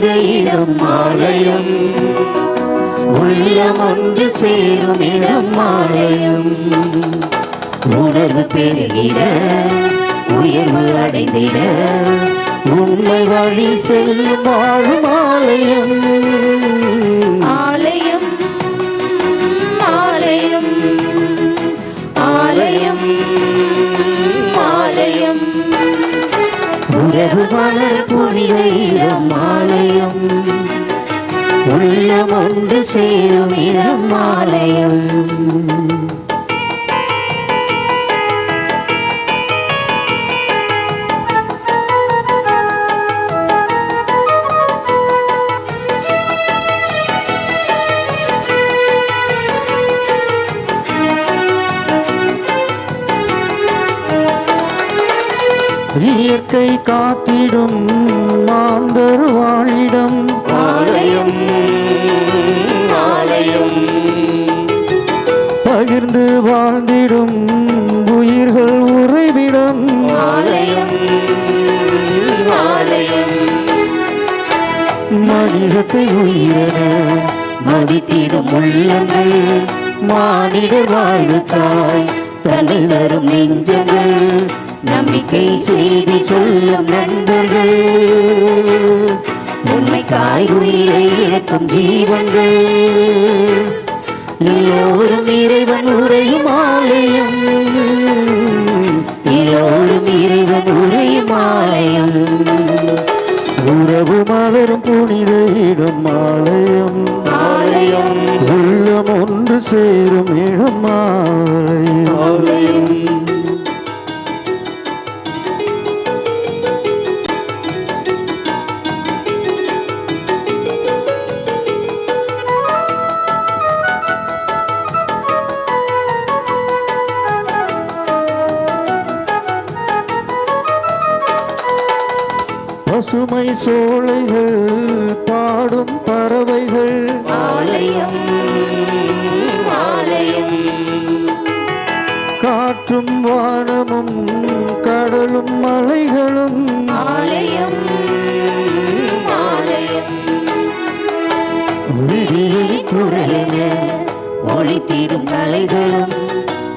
மலரும் புனித இடம் ஆலயம். உள்ளம் ஒன்று சேரும் இடம் ஆலயம். உணர்வு பெருகிட உயர்வு அடைந்திட உண்மை வழி செல்லும் வாழும் ஆலயம் ஆலயம். இரவு மலர் புனித இடம் உள்ளம் ஒன்று சேரும் இடம் ஆலயம். மனிதத்தை உயிரென மதித்திடும் உள்ளங்கள் மானிடர் வாழ்வுக்காய் தன்னை தரும் நெஞ்சங்கள் நம்பிக்கை செய்தி சொல்லும் நண்பர்கள். உண்மைக்காய் உயிரை இழக்கும் ஜீவன்கள். எல்லோரும் இறைவன் உரையும் ஆலயம். எல்லோரும் இறைவன் உரையும் ஆலயம். உறவு மலரும் புனித இடம் ஆலயம் ஆலயம் உள்ளம் ஒன்று சேரும் இடம் ஆலயம் காற்றும் வானமும் கடலும் மலைகளும். ஆலயம் விடியல் குரலென ஒளித்திடும் கலைகளும்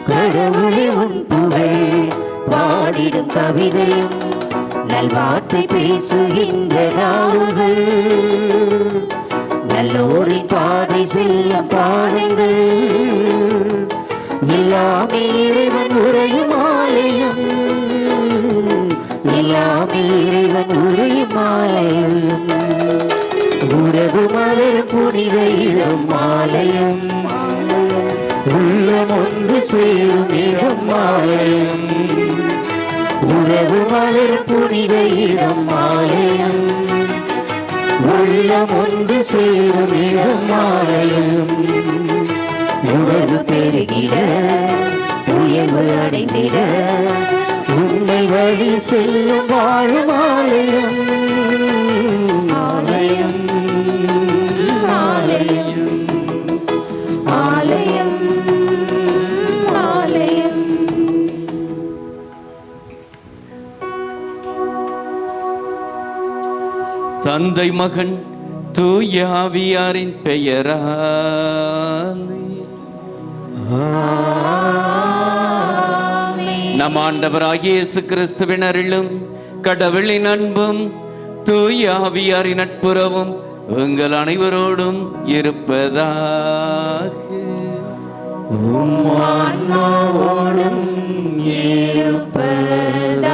கடவுளே உன் புகழ். பாடிடும் கவிதையும் நல்வார்த்தை பேசுகின்ற நாவுகள் நல்லோரின் பாதை செல்லும் பாதைகள். எல்லாமே இறைவன் உரையும் ஆலயம் எல்லாமே இறைவன் உரையும் ஆலயம் உறவு மலர் புனித இடம் ஆலயம் உள்ளம் ஒன்று சேரும் இடம் ஆலயம் உறவு மலர் புனித இடம் ஆலயம் உள்ளம் ஒன்று சேரும் இடம் ஆலயம் உணர்வு பெருகிட உயர்வு அடைந்திட உண்மை வழி செல்லும் வாழும் ஆலயம். ஆலயம் ஆலயம் ஆலயம் ஆலயம். தந்தை மகன் தூயாவியாரின் பெயரா. நம் ஆண்டவராகிய இயேசு கிறிஸ்துவின் அருளும் கடவுளின் அன்பும் தூய ஆவியாரின் நட்புறவும் உங்கள் அனைவரோடும் இருப்பதாக. ஆன்மாவோடும் இருப்பதாக.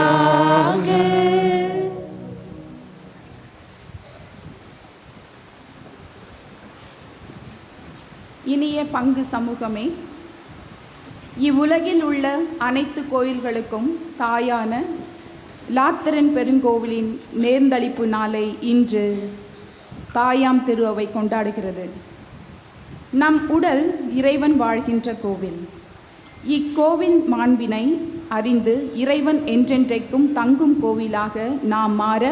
இனிய பங்கு சமூகமே இவ்வுலகில் உள்ள அனைத்து கோயில்களுக்கும் தாயான லாத்தரன் பெருங்கோவிலின் நேர்ந்தளிப்பு நாளை இன்று தாயாம் திருவவை கொண்டாடுகிறது. நம் உடல் இறைவன் வாழ்கின்ற கோவில். இக்கோவில் மாண்பினை அறிந்து இறைவன் என்றென்றைக்கும் தங்கும் கோவிலாக நாம் மாற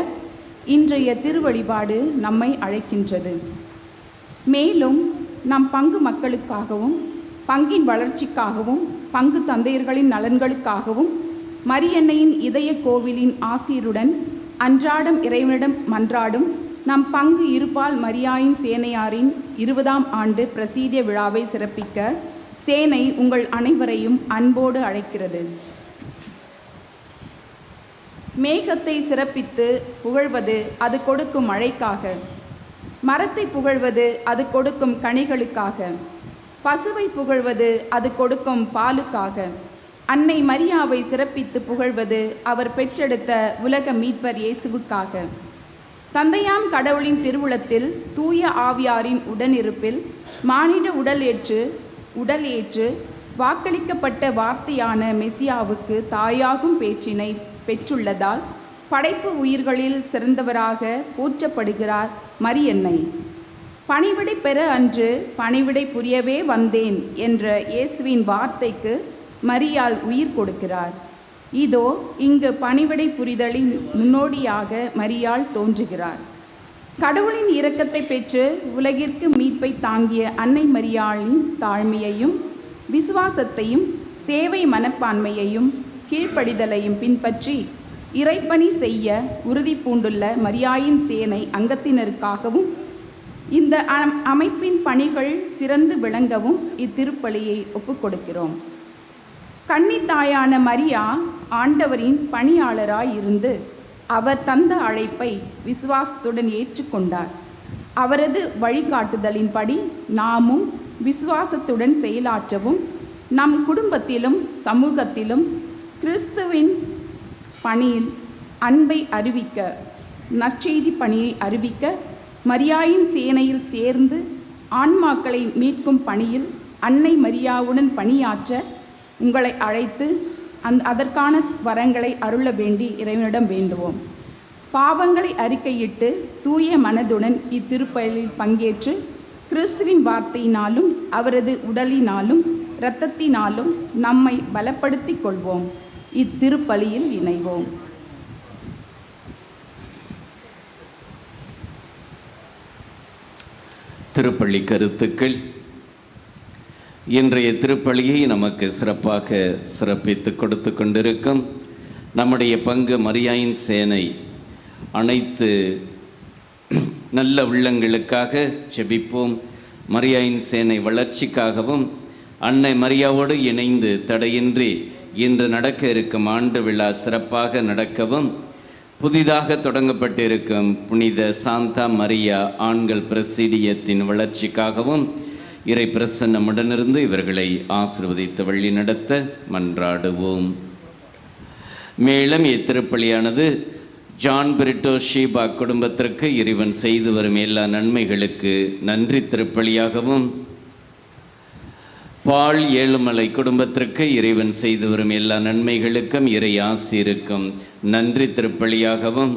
இன்றைய திருவழிபாடு நம்மை அழைக்கின்றது. மேலும் நம் பங்கு மக்களுக்காகவும் பங்கின் வளர்ச்சிக்காகவும் பங்கு தந்தையர்களின் நலன்களுக்காகவும் மரியன்னையின் இதய கோவிலின் ஆசீருடன் அன்றாடம் இறைவனிடம் மன்றாடும் நம் பங்கு இருபால் மரியாயின் சேனையாரின் இருபதாம் ஆண்டு பிரசீதிய விழாவை சிறப்பிக்க சேனை உங்கள் அனைவரையும் அன்போடு அழைக்கிறது. மேகத்தை சிறப்பித்து புகழ்வது அது கொடுக்கும் மழைக்காக மரத்தை புகழ்வது அது கொடுக்கும் கனிகளுக்காக பசுவை புகழ்வது அது கொடுக்கும் பாலுக்காக. அன்னை மரியாவை சிறப்பித்து புகழ்வது அவர் பெற்றெடுத்த உலக மீட்பர் இயேசுவுக்காக. தந்தையாம் கடவுளின் திருவுளத்தில் தூய ஆவியாரின் உடனிருப்பில் மானிட உடல் ஏற்று உடல் ஏற்று வாக்களிக்கப்பட்ட வார்த்தையான மெசியாவுக்கு தாயாகும் பேச்சினை பெற்றுள்ளதால் படைப்பு உயிர்களில் சிறந்தவராக போற்றப்படுகிறார் மரியன்னை. பணிவிடை பெற அன்று பணிவிடை புரியவே வந்தேன் என்ற இயேசுவின் வார்த்தைக்கு மரியால் உயிர் கொடுக்கிறார். இதோ இங்கு பணிவிடை புரிதலின் முன்னோடியாக மரியால் தோன்றுகிறார். கடவுளின் இரக்கத்தை பெற்று உலகிற்கு மீட்பை தாங்கிய அன்னை மரியாளின் தாழ்மையையும் விசுவாசத்தையும் சேவை மனப்பான்மையையும் கீழ்ப்படிதலையும் பின்பற்றி இறைப்பணி செய்ய உறுதி பூண்டுள்ள மரியாயின் சேனை அங்கத்தினருக்காகவும் இந்த அமைப்பின் பணிகள் சிறந்து விளங்கவும் இத்திருப்பலியை ஒப்புக்கொடுக்கிறோம். கன்னித்தாயான மரியா ஆண்டவரின் பணியாளராய் இருந்து அவர் தந்த அழைப்பை விசுவாசத்துடன் ஏற்றுக்கொண்டார். அவரது வழிகாட்டுதலின்படி நாமும் விசுவாசத்துடன் செயலாற்றவும் நம் குடும்பத்திலும் சமூகத்திலும் கிறிஸ்துவின் பணியில் அன்பை அறிவிக்க நற்செய்தி பணியை அறிவிக்க மரியாயின் சேனையில் சேர்ந்து ஆன்மாக்களை மீட்கும் பணியில் அன்னை மரியாவுடன் பணியாற்ற உங்களை அழைத்து அந் அதற்கான வரங்களை அருள வேண்டி இறைவனிடம் வேண்டுவோம். பாவங்களை அறிக்கையிட்டு தூய மனதுடன் இத்திருப்பலில் பங்கேற்று கிறிஸ்துவின் வார்த்தையினாலும் அவரது உடலினாலும் இரத்தத்தினாலும் நம்மை பலப்படுத்திக் கொள்வோம். இத்திருப்பலியில் இணைவோம். திருப்பள்ளி கருத்துக்கள். இன்றைய திருப்பள்ளியை நமக்கு சிறப்பாக சிறப்பித்து கொடுத்து கொண்டிருக்கும் நம்முடைய பங்கு மரியாயின் சேனை அனைத்து நல்ல உள்ளங்களுக்காக செபிப்போம். மரியாயின் சேனை வளர்ச்சிக்காகவும் அன்னை மரியாவோடு இணைந்து தடையின்றி இன்று நடக்க இருக்கும் ஆண்டு விழா சிறப்பாக நடக்கவும் புதிதாக தொடங்கப்பட்டிருக்கும் புனித சாந்தா மரியா ஆண்கள் பிரசீடியத்தின் வளர்ச்சிக்காகவும் இறை பிரசன்னமுடனிருந்து இவர்களை ஆசிர்வதித்து வழி நடத்த மன்றாடுவோம். மேலும் இத்திருப்பலியானது ஜான் பிரிட்டோ ஷீபா குடும்பத்திற்கு இறைவன் செய்து வரும் எல்லா நன்மைகளுக்கு நன்றி திருப்பலியாகவும் பால் ஏழுமலை குடும்பத்திற்கு இறைவன் செய்து வரும் எல்லா நன்மைகளுக்கும் இறை ஆசிருக்கும். நன்றி திருப்பலியாகவும்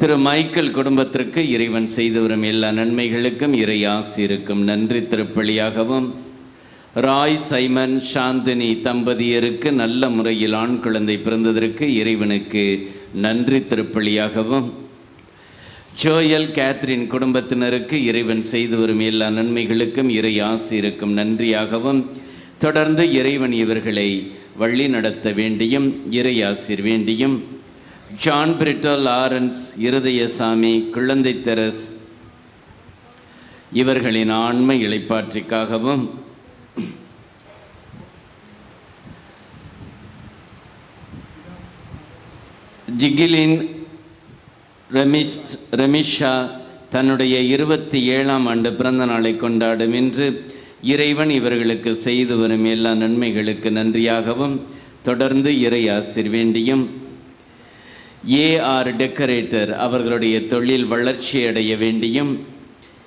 திரு மைக்கேல் குடும்பத்திற்கு இறைவன் செய்து வரும் எல்லா நன்மைகளுக்கும் இறை ஆசிருக்கும். நன்றி திருப்பலியாகவும் ராய் சைமன் சாந்தினி தம்பதியருக்கு நல்ல முறையில் ஆண் குழந்தை பிறந்ததற்கு இறைவனுக்கு நன்றி திருப்பலியாகவும் ஜோயல் கேத்ரின் குடும்பத்தினருக்கு இறைவன் செய்து வரும் எல்லா நன்மைகளுக்கும் இறை ஆசிருக்கும் நன்றியாகவும் தொடர்ந்து இறைவன் இவர்களை வழி நடத்த வேண்டியும் இறை ஆசிர் வேண்டியும். ஜான் பிரிட்டோ லாரன்ஸ் இருதயசாமி குழந்தை தெரஸ் இவர்களின் ஆண்மை இழைப்பாற்றிக்காகவும் ஜிகிலின் ரமிஷ் ரமிஷா தன்னுடைய இருபத்தி ஏழாம் ஆண்டு பிறந்த நாளை கொண்டாடும் என்று இறைவன் இவர்களுக்கு செய்து வரும் எல்லா நன்மைகளுக்கு நன்றியாகவும் தொடர்ந்து இறை ஆசிர் வேண்டியும். ஏஆர் டெக்கரேட்டர் அவர்களுடைய தொழில் வளர்ச்சி அடைய வேண்டியும்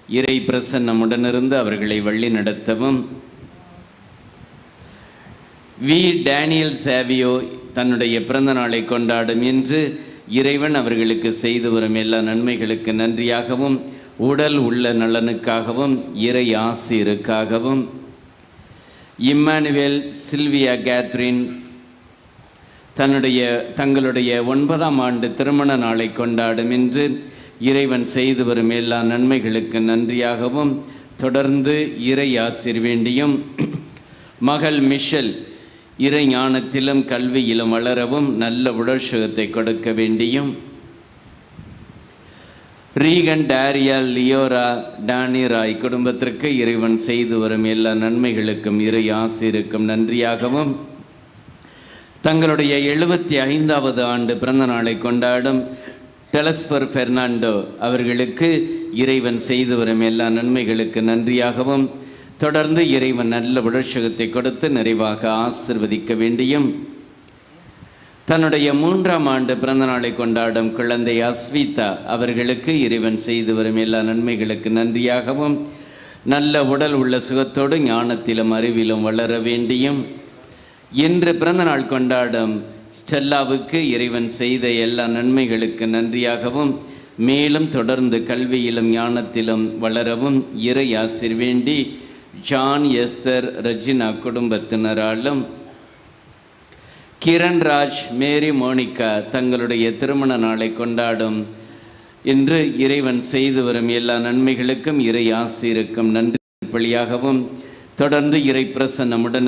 இறை பிரசன்னமுடனிருந்து அவர்களை வழி நடத்தவும். வி. டேனியல் சேவியோ தன்னுடைய பிறந்த நாளை கொண்டாடும் என்று இறைவன் அவர்களுக்கு செய்து வரும் எல்லா நன்மைகளுக்கு நன்றியாகவும் உடல் உள்ள நலனுக்காகவும் இறை ஆசிருக்காகவும். இம்மானுவேல் சில்வியா கேத்ரின் தன்னுடைய தங்களுடைய ஒன்பதாம் ஆண்டு திருமண நாளை கொண்டாடும் என்று இறைவன் செய்து வரும் எல்லா நன்மைகளுக்கு நன்றியாகவும் தொடர்ந்து இறை ஆசிர் வேண்டியும். மகள் மிஷல் இறை ஞானத்திலும் கல்வியிலும் வளரவும் நல்ல உடற்சுகத்தை கொடுக்க வேண்டியும். Regan Daria Liora Dani Roy குடும்பத்திற்கு இறைவன் செய்து வரும் எல்லா நன்மைகளுக்கும் இறை ஆசிருக்கும் நன்றியாகவும் தங்களுடைய எழுபத்தி ஐந்தாவது ஆண்டு பிறந்த நாளை கொண்டாடும் டெலஸ்பர் ஃபெர்னாண்டோ அவர்களுக்கு இறைவன் செய்து வரும் எல்லா நன்மைகளுக்கு நன்றியாகவும் தொடர்ந்து இறைவன் நல்ல உடற்சுகத்தை கொடுத்து நிறைவாக ஆசிர்வதிக்க வேண்டியும் தன்னுடைய மூன்றாம் ஆண்டு பிறந்தநாளை கொண்டாடும் குழந்தை அஸ்விதா அவர்களுக்கு இறைவன் செய்து வரும் எல்லா நன்மைகளுக்கு நன்றியாகவும் நல்ல உடல் உள்ள சுகத்தோடு ஞானத்திலும் அறிவிலும் வளர வேண்டியும் இன்று பிறந்தநாள் கொண்டாடும் ஸ்டெல்லாவுக்கு இறைவன் செய்த எல்லா நன்மைகளுக்கு நன்றியாகவும் மேலும் தொடர்ந்து கல்வியிலும் ஞானத்திலும் வளரவும் இறை ஆசிர் வேண்டி ஜான் எஸ்தர் ரஜினா குடும்பத்தினராலும் கிரண்ராஜ் மேரி மோனிகா தங்களுடைய திருமண நாளை கொண்டாடும். என்று இறைவன் செய்து வரும் எல்லா நன்மைகளுக்கும் இறை ஆசிருக்கும் நன்றி பலியாகவும் தொடர்ந்து இறை பிரசன்னமுடன்